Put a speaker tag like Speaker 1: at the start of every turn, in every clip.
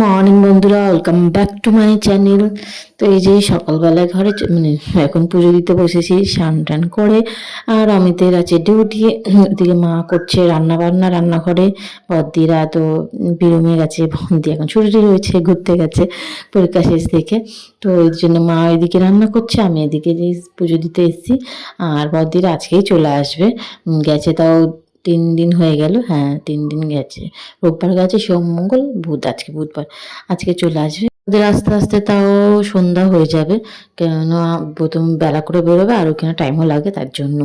Speaker 1: Morning বন্ধুরা। Welcome back to my channel তো এই যে সকালবেলায় ঘরে মানে এখন পুজো দিতে বসেছি, স্নান টান করে। আর অমিতের আছে ডিউটি ওদিকে মা করছে রান্না বান্না রান্নাঘরে। বদ্দিরা তো বেরোমে গেছে, বন্দি এখন ছুটি রয়েছে, ঘুরতে গেছে পরীক্ষা শেষ থেকে তো এর জন্য মা এদিকে রান্না করছে, আমি এদিকে পুজো দিতে এসেছি। আর বদ্দিরা আজকেই চলে আসবে। গেছে তাও তিন দিন হয়ে গেল হ্যাঁ তিন দিন গেছে। রোববার গেছে, সোম, মঙ্গল, বুধ, আজকে বুধবার। আজকে চলে আসবে। ওদের আস্তে আস্তে তাও সন্ধ্যা হয়ে যাবে, কেননা প্রথম বেলা করে বেরোবে আর ওখানে টাইমও লাগে তার জন্য।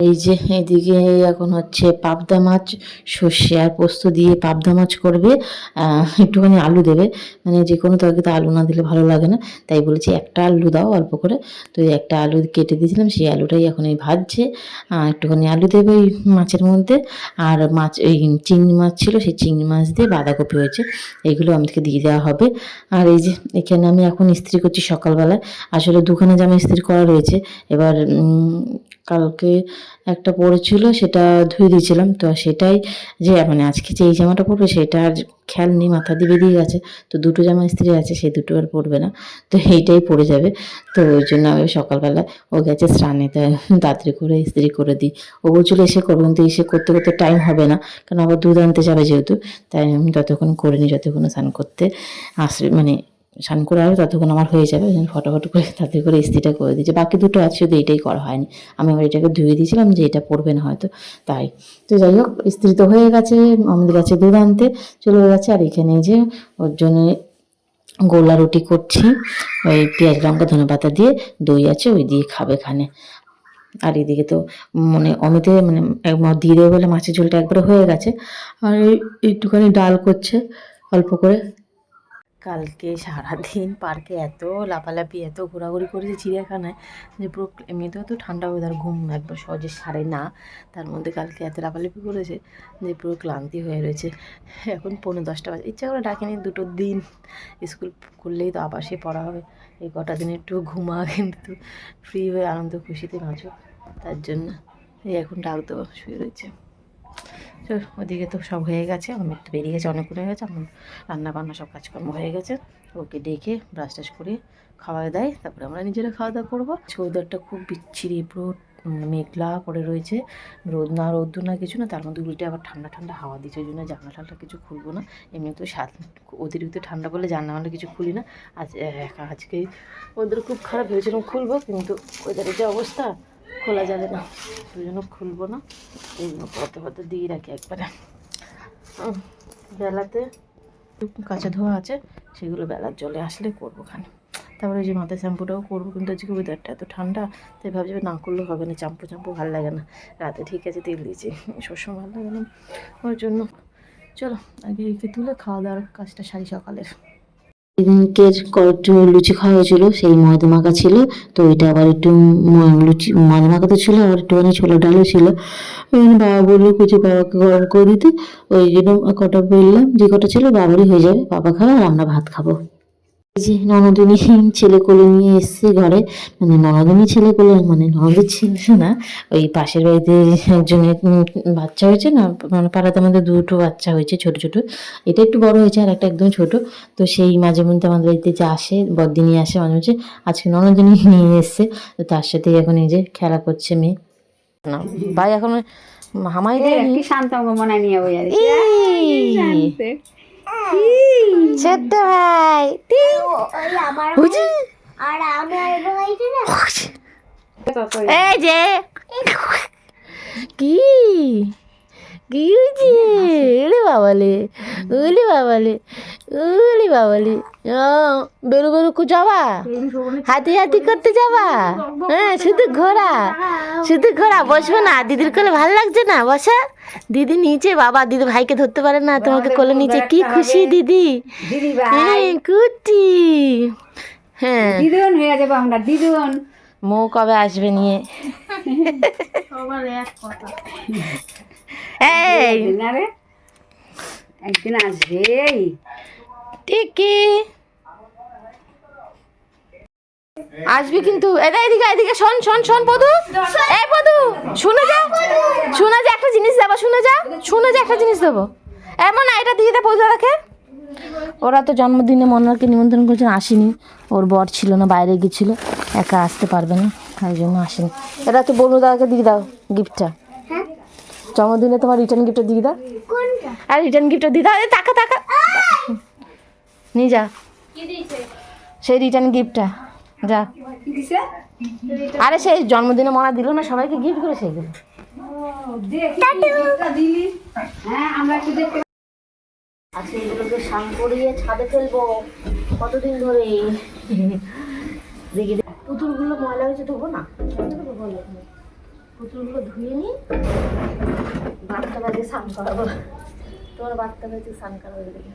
Speaker 1: এই যে এদিকে এখন হচ্ছে পাবদা মাছ, সর্ষে আর পোস্ত দিয়ে পাবদা মাছ করবে একটুখানি আলু দেবে। মানে যে কোনো তরকারিতে আলু না দিলে ভালো লাগে না। তাই বলেছি একটা আলু দাও অল্প করে। তো একটা আলু কেটে দিয়েছিলাম, সেই আলুটাই এখন এই ভাজছে। একটুখানি আলু দেবে ওই মাছের মধ্যে। আর মাছ এই চিংড়ি মাছ ছিল, সেই চিংড়ি মাছ দিয়ে বাঁধাকপি হয়েছে। এইগুলো আমাদেরকে দিয়ে দেওয়া হবে। আর এই যে এখানে আমি এখন ইস্ত্রি করছি সকালবেলায়। আসলে দুখানে জামা ইস্ত্রি করা রয়েছে, এবার কালকে একটা পরেছিল সেটা ধুয়ে দিয়েছিলাম। তো সেটাই যে মানে আজকে যে এই জামাটা পরবে, সেটা আর খেয়াল নেই, মাথা দিয়ে বেরিয়ে গেছে। তো দুটো জামা ইস্ত্রি আছে সেই দুটো আর পরবে না। তো এইটাই পরে যাবে। তো ওই জন্য আমি সকালবেলা, ও গেছে স্নানে তাড়াতাড়ি করে ইস্ত্রি করে দিই। ও বলছিল, এসে করব কিন্তু এসে করতে করতে টাইম হবে না। কারণ আবার দুধ আনতে যাবে যেহেতু, তাই আমি ততক্ষণ করে নিই যতক্ষণ স্নান করতে আসবে মানে স্নান করে আসবে, ততক্ষণ আমার হয়ে যাবে, ওই জন্য ফটাফট করে তাতে করে ইস্ত্রিটা করে দিয়েছে। বাকি দুটো আছে, শুধু এটাই করা হয়নি। আমি আবার এটাকে ধুয়ে দিয়েছিলাম যে এটা পড়বে না হয়তো, তাই। তো যাই হোক, ইস্ত্রি তো হয়ে গেছে, আমাদের কাছে দুধ আনতে চলে গেছে, আর এখানে যে ওর জন্য গোলা রুটি করছি, ওই পেঁয়াজ, লঙ্কা, ধনে পাতা দিয়ে দই আছে, ওই দিয়ে খাবে খানে আর এদিকে তো মানে অমিতে মানে দিয়ে দেবে বলে মাছের ঝোলটা একবারে হয়ে গেছে, আর একটুখানি ডাল করছে, অল্প করে। কালকে সারাদিন পার্কে এত লাফালাফি, এত ঘোরাঘুরি করেছে চিড়িয়াখানায় যে পুরো এমনিতেও তো ঠান্ডা ওয়েদার ঘুম একবার সহজে সারে না। তার মধ্যে কালকে এত লাফালাফি করেছে যে পুরো ক্লান্তি হয়ে রয়েছে। এখন পৌনে দশটা বাজে, ইচ্ছা করে ডাকেনি দুটো দিন। স্কুল খুললেই তো আবার সে পড়া হবে এই কটা দিন একটু ঘুমা কিন্তু ফ্রি হয়ে আনন্দ খুশিতে নাচো তার জন্য এই এখন ডাক দেবো শুয়ে রয়েছে তো ওদিকে তো সব হয়ে গেছে অনেক তো বেরিয়ে গেছে অনেক হয়ে গেছে, আমার রান্না বান্না সব কাজকর্ম হয়ে গেছে। ওকে ডেকে ব্রাশ টাশ করে খাওয়া দেয়, তারপরে আমরা নিজেরা খাওয়া দাওয়া করব। ওয়েদারটা খুব বিচ্ছিরি, পুরো মেঘলা করে রয়েছে। রোদ না রোদ্দুর না কিছু না, তার মধ্যে উল্টে আবার ঠান্ডা ঠান্ডা হাওয়া দিচ্ছে, ওই জন্য জানলা ঠান্ডা কিছু খুলবো না। এমনি তো সাত, অতিরিক্ত ঠান্ডা করলে জানলা মানলা কিছু খুলি না। আজ আজকে ওদের খুব খারাপ ভেবেছিলাম খুলবো, কিন্তু ওদের যে অবস্থা খোলা যাবে না। ওই জন্য খুলবো না। এই জন্য পথে পথে দিয়ে রাখি একবারে। বেলাতে কাঁচা ধোয়া আছে, সেগুলো বেলার জলে আসলে করব খানে। তারপরে ওই যে মাথায় শ্যাম্পুটাও করব, কিন্তু আজকে ওয়েদারটা এত ঠান্ডা, তাই ভাবছি না করলেও হবে না চাম্পু চাম্পু ভালো লাগে না। রাতে ঠিক আছে তেল দিয়েছি, সবসময় ভালো লাগে না। ওর জন্য, চলো, আগে একে তুলে খাওয়া দাওয়ার কাজটা সারি সকালের। সেদিনকে একটু লুচি খাওয়া হয়েছিল, সেই ময়দা মাখা ছিল। তো ওইটা আবার একটু লুচি ময়দা মাখা তো ছিল, আবার একটুখানি ছোলা ডালও ছিল। বাবা বলল কিছু বাবাকে গরম করে দিতে। ওই জন্য কটা বললাম, যে কটা ছিল, বাবারই হয়ে যাবে। বাবা খাবে, আর আমরা ভাত খাব। যে ননদিনী ছেলে কোলে নিয়ে এসছে ঘরে মানে ননদিনী ছেলে কোলে মানে ননদের ছেলে না ওই পাশের বাড়িতে একজনের বাচ্চা হয়েছে না মানে পাড়াতে আমাদের দুটো বাচ্চা হয়েছে ছোট ছোট এটা একটু বড় হয়েছে আর একটা একদম ছোট তো সেই মাঝে মধ্যে আমাদের বাড়িতে যে আসে বদ্দি নিয়ে আসে মাঝে মাঝে আজকে ননদিনী নিয়ে এসছে তো তার সাথে এখন এই যে খেলা করছে মেয়ে। না ভাই এখন হামাই দেয়
Speaker 2: শান্ত মনে নিয়ে।
Speaker 1: ছোট্ট ভাই
Speaker 3: আর আমার ভাইটা না।
Speaker 1: এই যে। কি? কি হয়েছে বাবালে ওলে বাবালে ওলে বাবালে। ও, বেরু বেরু কু যাবা? হাতি হাতি করতে যাবা? হ্যাঁ শুধু ঘোরা শুধু ঘোরা। বসবে না দিদির কোলে ভালো লাগছে না? বসা। দিদি নিচে বাবা দিদি ভাইকে ধরতে পারে না তোমাকে কোলে নিচে। কি খুশি দিদি? হ্যাঁ কুটি। হ্যাঁ।
Speaker 2: দিদুন হয়ে যাব আমরা দিদুন
Speaker 1: মৌ কবে আসবে নিয়ে? এই।
Speaker 2: একদিন আসবে
Speaker 1: টিকি আসবি কিন্তু। এদিকে এদিকে এদিকে শোন শোন শোন পদু। এই পদু শুনে যা। শুনে যা একটা জিনিস দেবো শুনে যা। শুনে যা একটা জিনিস দেবো। এমন না এটা দিয়ে দে পদু ওরা তো জন্মদিনে মনোয়ারকে নিমন্ত্রণ করেছেন আসেনি। ওর বর ছিল না বাইরে গেছিল। একা আসতে পারবে না তাই জন্য আসেনি। এটা তো বলু দাদাকে দিয়ে দাও গিফটটা।
Speaker 3: হ্যাঁ?
Speaker 1: জন্মদিনে তোমার রিটার্ন গিফটটা দিয়ে দাও। আর রিটার্ন গিফটটা দাও এ টাকা টাকা নিয়ে যা। সেই রিটার্ন গিফটটা যা। আরে সেই জন্মদিনে মনা দিল না সবাইকে গিফট করে সেইগুলো
Speaker 2: দেখি গিফটটা দিলি। হ্যাঁ আমরা একটু দেখতে
Speaker 1: আজকে এগুলোকে স্নান করিয়ে ছাদে ফেলব। কতদিন ধরে? দেখি। পুতুলগুলো ময়লা হয়েছে ধোবো না? পুতুলগুলো ধুয়ে নি। বাচ্চা বাজে স্নান করাবো। তোমার বাজে স্নান দেখি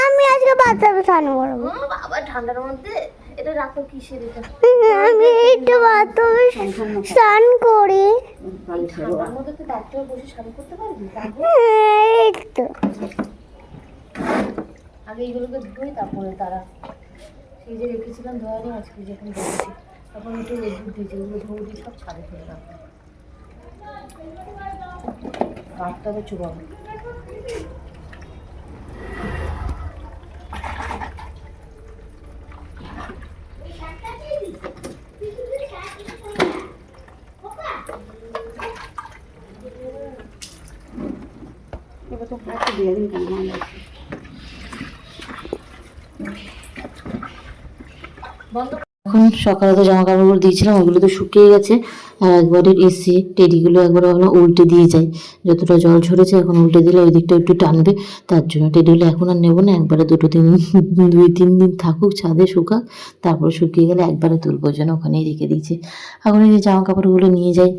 Speaker 3: আমি আজকে বাচ্চাকে স্নান করব।
Speaker 1: বাবা ঠান্ডার মধ্যে? এটা রাখো এটা?
Speaker 3: আমি একটু স্নান করি।
Speaker 1: ঠান্ডার মধ্যে বসে স্নান করতে পারবি।
Speaker 3: হ্যাঁ, তো।
Speaker 1: আগে এইগুলোকে ধুই তারপরে তারা সেই যে রেখেছিলাম ধোয়া আজকে যখন ধুয়েছি তখন একটু রোদ্দুর দিয়েছি ওগুলো ধুয়ে দিয়ে সব ছাদে ফেলে চুবাবো
Speaker 2: এবার তো একটু দিয়ে দিন কেন মনে হচ্ছে।
Speaker 1: এখন সকালে তো জামা কাপড়গুলো দিয়েছিলাম, ওগুলো তো শুকিয়ে গেছে, আর একবারে এসে টেডিগুলো একবার ভাবলাম উল্টে দিয়ে যাই যতটা জল ঝরেছে এখন উল্টে দিলে ওই দিকটা একটু টানবে, তার জন্য টেডিগুলো এখন আর নেব না, একবারে দুটো তিন দুই তিন দিন থাকুক, ছাদে শুকাক, তারপর শুকিয়ে গেলে একবারে তুলবো, যেন ওখানেই রেখে দিয়েছি। এখন এই যে জামা কাপড়গুলো নিয়ে যাই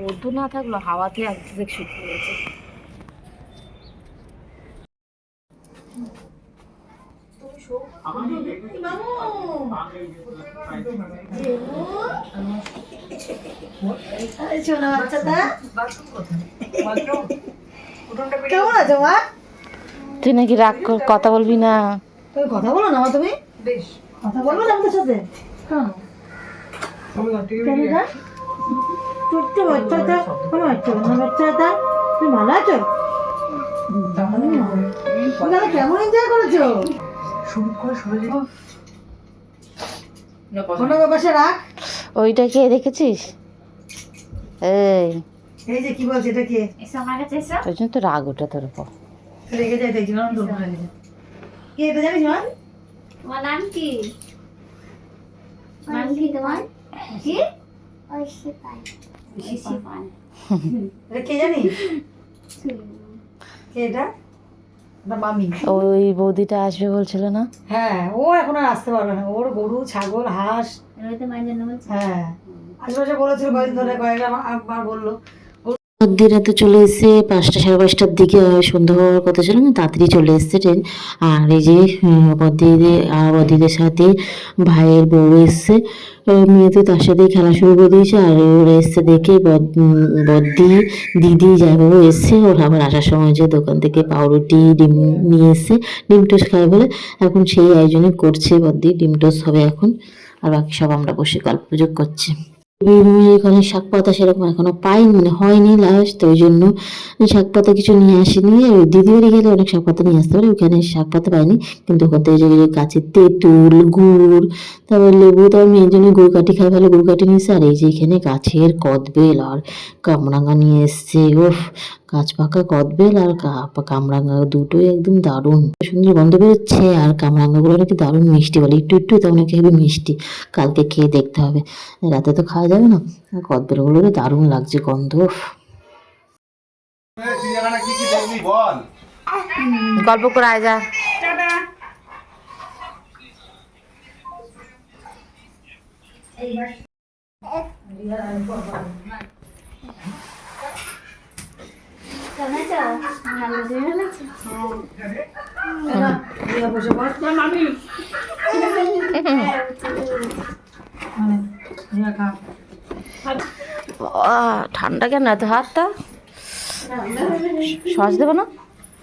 Speaker 1: রোদ্দুর না থাকল হাওয়াতে একদিকে শুকিয়ে গেছে
Speaker 4: কেমন আছো মা?
Speaker 1: তুই নাকি রাগ কর- কথা বলবি না।
Speaker 4: তুমি কথা বলো না মা তুমি?
Speaker 2: বেশ।
Speaker 4: কথা বলব না আমাদের সাথে? কেন? ছোট্ট বাচ্চাটা বাচ্চা কেন বাচ্চাটা? তুমি ভালো আছো? কেমন এনজয় করেছ? রাখ।
Speaker 1: ওইটা কে দেখেছিস? এই।
Speaker 4: এই যে কি বলছে এটা কে?
Speaker 2: আমার কাছে
Speaker 1: ওই জন্য তো রাগ ওঠে তোর উপর।
Speaker 4: রেখে যায় দেখছি না দূর করে রেখে কে এটা জানিস মা?
Speaker 2: তোমার নাম কি? নাম কি তোমার? কি?
Speaker 3: ঐশী পাই
Speaker 2: শিশি পান
Speaker 4: এটা কে এটা
Speaker 1: ওই বৌদিটা আসবে বলছিল না?
Speaker 4: হ্যাঁ ও এখন আর আসতে পারবে না। ওর গরু ছাগল হাঁস। হ্যাঁ। আশেপাশে বলেছিল কয়েকদিন ধরে কয়েকবার একবার বলল।
Speaker 1: মধ্যে রাতে চলে এসেছে পাঁচটা সাড়ে পাঁচটার দিকে সন্ধ্যা হওয়ার কথা ছিল তাড়াতাড়ি চলে এসেছে ট্রেন। আর এই যে বদিদের আর বদিদের সাথে ভাইয়ের বউ এসছে। মেয়ে তো তার সাথেই খেলা শুরু করে দিয়েছে, আর ওরা এসছে দেখে বদ- দিদি জামাইবাবু এসছে, ওর আবার আসার সময় যে দোকান থেকে পাউরুটি, ডিম নিয়ে এসছে, ডিম টোস্ট খায় বলে। এখন সেই আয়োজনই করছে বদ্দি ডিম টোস্ট হবে এখন। আর বাকি সব আমরা বসে গল্প করছি। বীরভূমের এখানে শাক পাতা সেরকম এখনও পাইনি মানে হয়নি লাস্ট ওই জন্য শাক পাতা কিছু নিয়ে আসিনি। ওই দিদি বাড়ি গেলে অনেক শাক পাতা নিয়ে আসতে পারে ওখানে শাক পাতা পাইনি। কিন্তু ওখান থেকে যে গাছের তেঁতুল, গুড়, তারপর লেবু, তারপর মেয়ের জন্য গুড় কাঠি খাই ভালো গুড় কাঠি নিয়েছে। আর এই যে এখানে গাছের কদবেল আর কামরাঙা নিয়ে এসছে ওফ গাছ পাকা কদবেল আর কা- কামরাঙা দুটোই একদম দারুণ। সুন্দর গন্ধ বেরোচ্ছে আর কামরাঙাগুলো নাকি দারুণ মিষ্টি বলে। একটু একটু তেমন নাকি হেবি মিষ্টি। কালকে খেয়ে দেখতে হবে। রাতে তো খাওয়া যাবে না। আর কদবেলগুলো দারুণ লাগছে গন্ধ গল্প করে আয় যা
Speaker 2: আছো ভালো তুমি ভালো আছো
Speaker 4: দিয়ে বসে বস
Speaker 2: মামি
Speaker 4: মানে দিয়ে খা
Speaker 1: আহ, ঠান্ডা কেন এত হাতটা সস দেবে না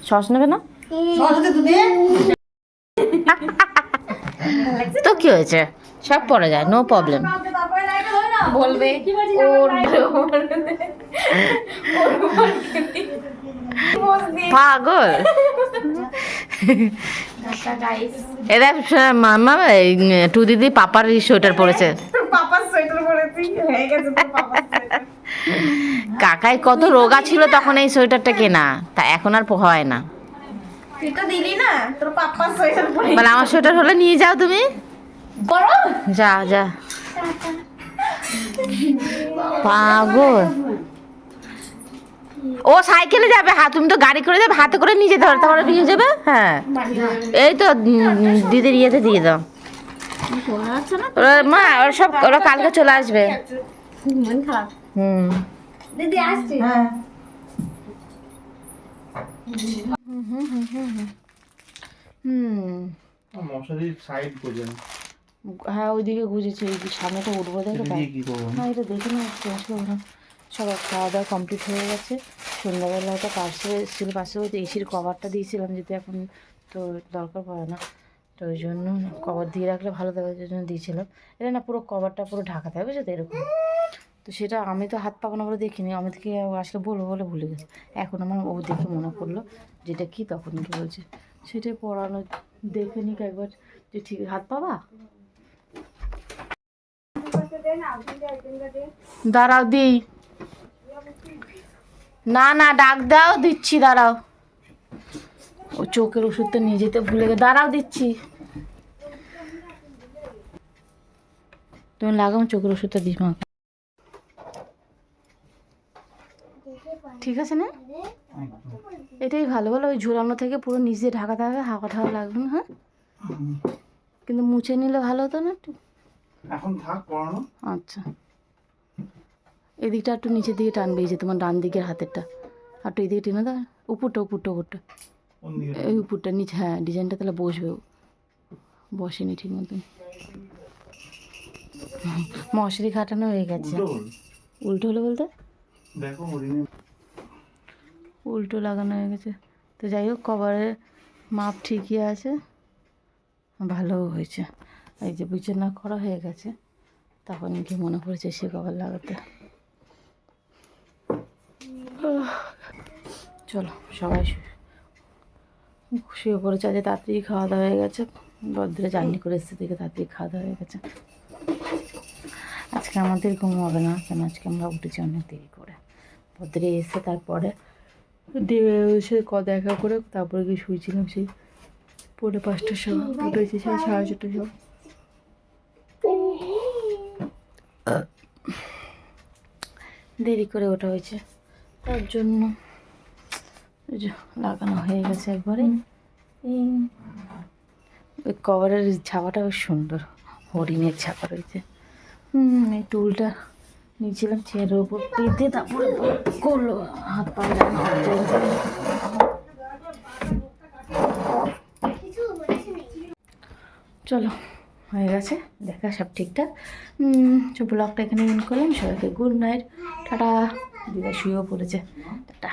Speaker 1: সস নেবে না তো কি হয়েছে সব পরা যায় নো প্রবলেম
Speaker 2: বলবে ওর
Speaker 1: পাগল। এরা মামা টু দিদি পাপার সোয়েটার পরেছে। কাকাই কত রোগা ছিল তখন এই সোয়েটারটা কেনা। তা এখন আর হয় না।
Speaker 4: তুই তো দিলি না তোর পাপার সোয়েটার পরে।
Speaker 1: বলে আমার সোয়েটার হলে নিয়ে যাও তুমি। যা যা। পাগল। ও সাইকেলে যাবে হা তুমি তো গাড়ি করে যাবে হাতে করে নিয়ে যেতে পারো তাহলে নিয়ে যাবে? হ্যাঁ। এই তো দিদির ইয়েতে দিয়ে দাও। ওরা মা ওরা সব ওরা কালকে চলে আসবে। হুম।
Speaker 2: দিদি আসছে।
Speaker 4: হ্যাঁ।
Speaker 1: হুম।
Speaker 5: সাইড
Speaker 1: হ্যাঁ ওইদিকে গুজেছে সামনেটা উঠবো দেখো না এটা দেখে না চেঞ্জ করব না। সব খাওয়া দাওয়া কমপ্লিট হয়ে গেছে। সন্ধ্যাবেলা একটা পার্সেল এসেছিল পার্সেল বলতে এসির কভারটা দিয়েছিলাম যেতে এখন তো দরকার পড়ে না। তো ওই জন্য কভার দিয়ে রাখলে ভালো থাকে, ওই জন্য দিয়েছিলাম। এটা না পুরো কভারটা পুরো ঢাকা থাকে, বুঝছ তো? এরকম। তো সেটা আমি তো হাত পাকানো করে দেখিনি, আমি থেকে আসলে বলব বলে ভুলে গেছি। এখন আমার ও দেখে মনে পড়ল যেটা কি তখন কি বলছে। সেটাই পড়ানো, দেখে নিক একবার যে ঠিক, হাত পাবা? দাঁড়াও, দিই। না না ডাক দাও দিচ্ছি দাঁড়াও। ও চোখের ওষুধটা নিয়ে যেতে ভুলে গে দাঁড়াও দিচ্ছি। তুমি লাগাও চোখের ওষুধটা দিস মা ঠিক আছে না? এটাই ভালো বলো ওই ঝুলানো থেকে পুরো নিচে ঢাকা থাকে হাওয়া ঠাওয়া লাগবে না হ্যাঁ? কিন্তু মুছে নিলে ভালো হতো না একটু।
Speaker 5: এখন থাক পড়ানো।
Speaker 1: আচ্ছা। এদিকটা একটু নিচের দিকে টানবে এই যে তোমার ডান দিকের হাতেরটা। আর একটু এদিকে টেনে দাও উপরটা উপরটা উপরটা। এই উপরটা নিচে হ্যাঁ ডিজাইনটা তাহলে বসবে। বসেনি ঠিক মতন মশারি খাটানো হয়ে গেছে।
Speaker 5: উল্টো
Speaker 1: হলো বলতে? উল্টো লাগানো হয়ে গেছে। তো যাই হোক কভারের মাপ ঠিকই আছে। ভালোও হয়েছে। এই যে বিছানা করা হয়ে গেছে। তখন কি মনে পড়েছে সে কভার লাগাতে? চলো, সবাই শুয়ে পড়েছে, আজকে তাড়াতাড়ি খাওয়া দাওয়া হয়ে গেছে। রদ্রে জার্নি করে এসেছে, দেখে তাড়াতাড়ি খাওয়া দাওয়া হয়ে গেছে। আজকে আমাদের ঘুম হবে না, কেন আজকে আমরা উঠেছি অনেক দেরি করে। ভদ্রে এসে তারপরে সে ক দেখা করে তারপরে গিয়ে শুয়েছিলাম সেই পৌনে পাঁচটার সময়। উঠেছি সেই সাড়ে চারটার সময়। দেরি করে ওঠা হয়েছে। তার জন্য লাগানো হয়ে গেছে একবারে। এই ওই কভারের ছাপাটা বেশ সুন্দর হরিণের ছাপা রয়েছে। হুম এই টুলটা নিয়েছিলাম চেয়ারের উপর। পেতে তারপরে করল হাত পা চলো হয়ে গেছে দেখা সব ঠিকঠাক। তো ব্লগটা এখানে এন্ড করলাম সবাইকে গুড নাইট টাটা। দিদা শুয়েও পড়েছে। টাটা।